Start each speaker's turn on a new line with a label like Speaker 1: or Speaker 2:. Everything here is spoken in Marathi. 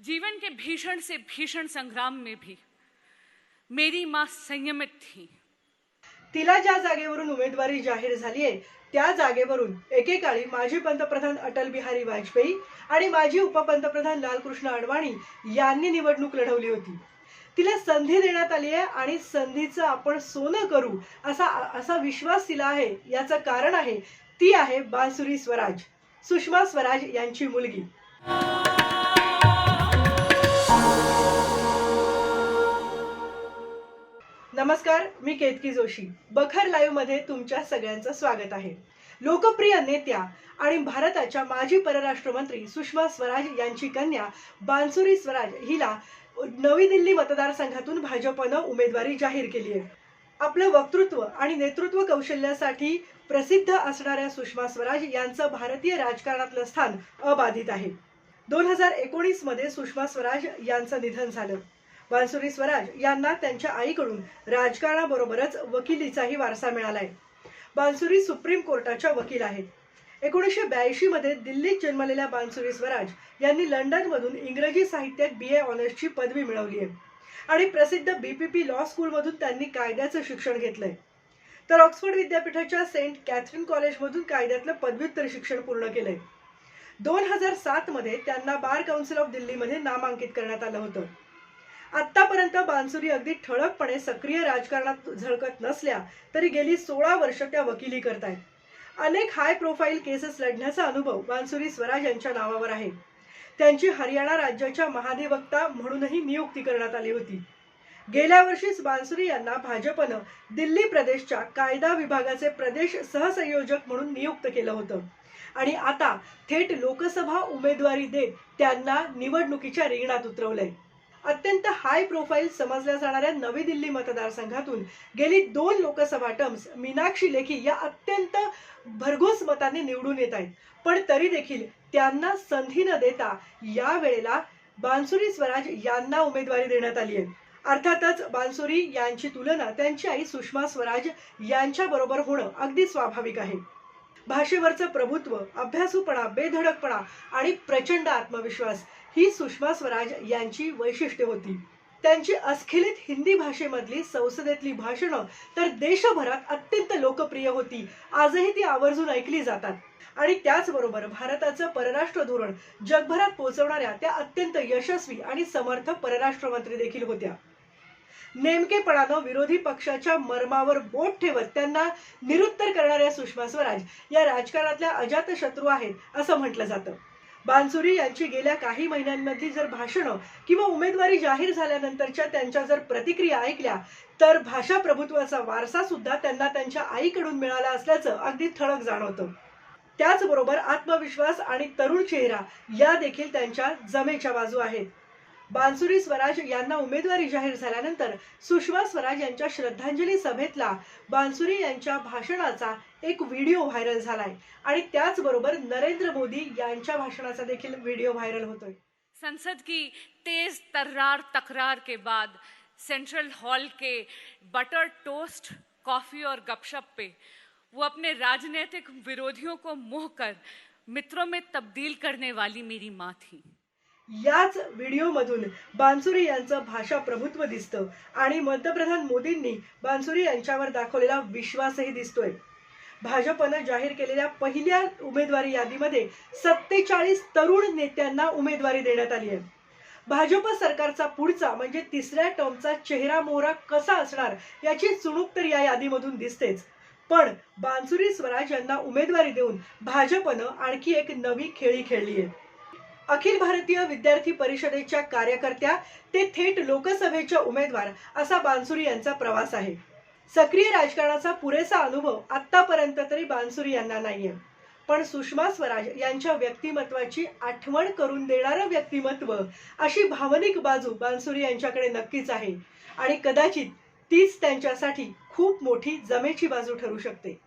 Speaker 1: जीवन के भीषण से भीषण संग्राम में भी मेरी माँ संयमित थी।
Speaker 2: तिला ज्या जागेवरून उमेदवारी जाहीर झाली आहे त्या जागेवरून एकेकाळी माजी पंतप्रधान अटल बिहारी वाजपेयी आणि माजी उपपंतप्रधान लालकृष्ण अडवाणी यांनी निवडणूक लढवली होती. तिला संधी देण्यात आली आहे आणि संधीचं आपण सोनं करू असा असा विश्वास तिला आहे याचं कारण आहे ती आहे बांसुरी स्वराज सुषमा स्वराज यांची मुलगी. नमस्कार मी केतकी जोशी. बखर लाईव्हमध्ये तुमच्या सगळ्यांचं स्वागत आहे. लोकप्रिय नेत्या आणि भारताच्या माजी परराष्ट्र मंत्री सुषमा स्वराज यांची कन्या बांसुरी स्वराज हिला नवी दिल्ली मतदारसंघातून भाजपनं उमेदवारी जाहीर केली आहे. आपलं वक्तृत्व आणि नेतृत्व कौशल्यासाठी प्रसिद्ध असणाऱ्या सुषमा स्वराज यांचं भारतीय राजकारणातलं स्थान अबाधित आहे. दोन हजार एकोणीसमध्ये सुषमा स्वराज यांचं निधन झालं. बांसुरी स्वराज यांना त्यांच्या आईकडून राजकारणाबरोबरच वकिलीचाही वारसा मिळालाय. बांसुरी सुप्रीम कोर्टाच्या वकील आहेत. एकोणीसशे ब्याऐंशी मध्ये दिल्लीत जन्मलेल्या बांसुरी स्वराज यांनी लंडनमधून इंग्रजी साहित्यात बी ए ऑनर्सची पदवी मिळवली आहे. आणि प्रसिद्ध बीपीपी लॉ स्कूलमधून त्यांनी कायद्याचं शिक्षण घेतलंय. तर ऑक्सफोर्ड विद्यापीठाच्या सेंट कॅथरीन कॉलेजमधून कायद्यातलं पदव्युत्तर शिक्षण पूर्ण केलंय. दोन हजार सात मध्ये त्यांना बार काउन्सिल ऑफ दिल्लीमध्ये नामांकित करण्यात आलं होतं. आतापर्यंत बांसुरी अगदी ठळकपणे सक्रिय राजकारणात झळकत नसल्या तरी गेली सोळा वर्ष त्या वकिली करतायत. अनेक हाय प्रोफाईल केसेस लढण्याचा अनुभव बांसुरी स्वराज यांच्या नावावर आहे. त्यांची हरियाणा राज्याच्या महाधिवक्ता म्हणूनही नियुक्ती करण्यात आली होती. गेल्या वर्षीच बांसुरी यांना भाजपनं दिल्ली प्रदेशच्या कायदा विभागाचे प्रदेश सहसंयोजक म्हणून नियुक्त केलं होतं. आणि आता थेट लोकसभा उमेदवारी देत त्यांना निवडणुकीच्या रिंगणात उतरवलंय. अत्यंत हाय प्रोफाईल समजल्या जाणाऱ्या नवी दिल्ली मतदारसंघातून गेली दोन लोकसभा टर्म्स मीनाक्षी लेखी या अत्यंत भरघोस मताने निवडून येत आहेत. पण तरी देखील त्यांना संधी न देता या वेळेला बांसुरी स्वराज यांना उमेदवारी देण्यात आली आहे. अर्थातच बांसुरी यांची तुलना त्यांची आई सुषमा स्वराज यांच्या बरोबर होणं अगदी स्वाभाविक आहे. भाषेवरचं प्रभुत्व अभ्यासूपणा बेधडकपणा आणि प्रचंड आत्मविश्वास ही सुषमा स्वराज यांची वैशिष्ट्ये होती. त्यांची अस्खलित हिंदी भाषेमधली संसदेतली भाषणं तर देशभरात अत्यंत लोकप्रिय होती आजही ती आवर्जून ऐकली जातात. आणि त्याचबरोबर भारताचं परराष्ट्र धोरण जगभरात पोहोचवणाऱ्या त्या अत्यंत यशस्वी आणि समर्थ परराष्ट्र मंत्री देखील होत्या. नेमकेपणानं विरोधी पक्षाच्या मर्मावर बोट ठेवत त्यांना निरुत्तर करणाऱ्या सुषमा स्वराज या राजकारणातल्या अजात शत्रू आहेत असं म्हटलं जातं. बानसुरी यांची गेल्या काही महिन्यांमधली जर भाषणं किंवा उमेदवारी जाहीर झाल्यानंतरच्या त्यांच्या जर प्रतिक्रिया ऐकल्या तर भाषा प्रभुत्वाचा वारसा सुद्धा त्यांना त्यांच्या आईकडून मिळाला असल्याचं अगदी ठळक जाणवतं. त्याचबरोबर आत्मविश्वास आणि तरुण चेहरा या देखील त्यांच्या जमेच्या बाजू आहेत. बांसुरी स्वराज यांना उमेदवारी जाहीर झाल्यानंतर सुषमा स्वराज यांच्या श्रद्धांजली सभेतला बांसुरी यांच्या भाषणाचा एक व्हिडिओ व्हायरल झालाय. आणि त्याचबरोबर नरेंद्र मोदी यांच्या भाषणाचा देखील व्हिडिओ व्हायरल होतोय.
Speaker 1: संसद की तेज तर्रार तकरार के बाद सेंट्रल हॉल के बटर टोस्ट कॉफी और गपशप पे वो अपने राजनीतिक विरोधियों को मुँह कर मित्रों में तब्दील करने वाली मेरी माँ थी।
Speaker 2: याच व्हिडिओमधून बांसुरी यांचं भाषा प्रभुत्व दिसतं. आणि पंतप्रधान मोदींनी बांसुरी यांच्यावर दाखवलेला विश्वासही दिसतोय. भाजपनं जाहीर केलेल्या पहिल्या उमेदवारी यादीमध्ये सत्तेचाळीस तरुण नेत्यांना उमेदवारी देण्यात आली आहे. भाजप सरकारचा पुढचा म्हणजे तिसऱ्या टर्मचा चेहरा मोहरा कसा असणार याची चुणूक तर या यादीमधून दिसतेच. पण बांसुरी स्वराज यांना उमेदवारी देऊन भाजपनं आणखी एक नवी खेळी खेळली आहे. अखिल भारतीय विद्यार्थी परिषदेच्या कार्यकर्त्या ते थेट लोकसभेच्या उमेदवार असा बानसुरी यांचा प्रवास आहे. सक्रिय राजकारणाचा पुरेसा अनुभव आतापर्यंत तरी बांसुरी यांना नाहीये. पण सुषमा स्वराज यांच्या व्यक्तिमत्वाची आठवण करून देणारं व्यक्तिमत्व अशी भावनिक बाजू बांसुरी यांच्याकडे नक्कीच आहे. आणि कदाचित तीच त्यांच्यासाठी खूप मोठी जमेची बाजू ठरू शकते.